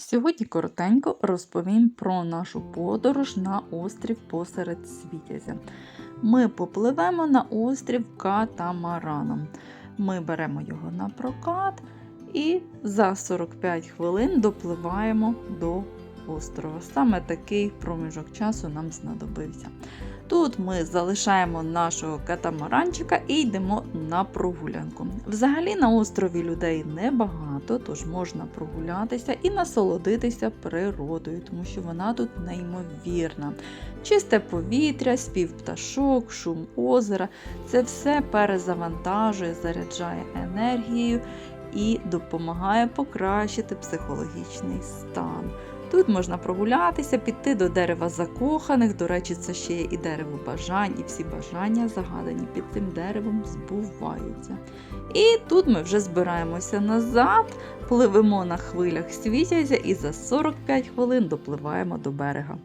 Сьогодні коротенько розповім про нашу подорож на острів посеред Світязя. Ми попливемо на острів катамараном. Ми беремо його на прокат і за 45 хвилин допливаємо до острова. Саме такий проміжок часу нам знадобився. Тут ми залишаємо нашого катамаранчика і йдемо на прогулянку. Взагалі на острові людей небагато, тож можна прогулятися і насолодитися природою, тому що вона тут неймовірна. Чисте повітря, спів пташок, шум озера це все перезавантажує, заряджає енергією і допомагає покращити психологічний стан. Тут можна прогулятися, піти до дерева закоханих. До речі, це ще є і дерево бажань, і всі бажання загадані під цим деревом збуваються. І тут ми вже збираємося назад, пливемо на хвилях світязя і за 45 хвилин допливаємо до берега.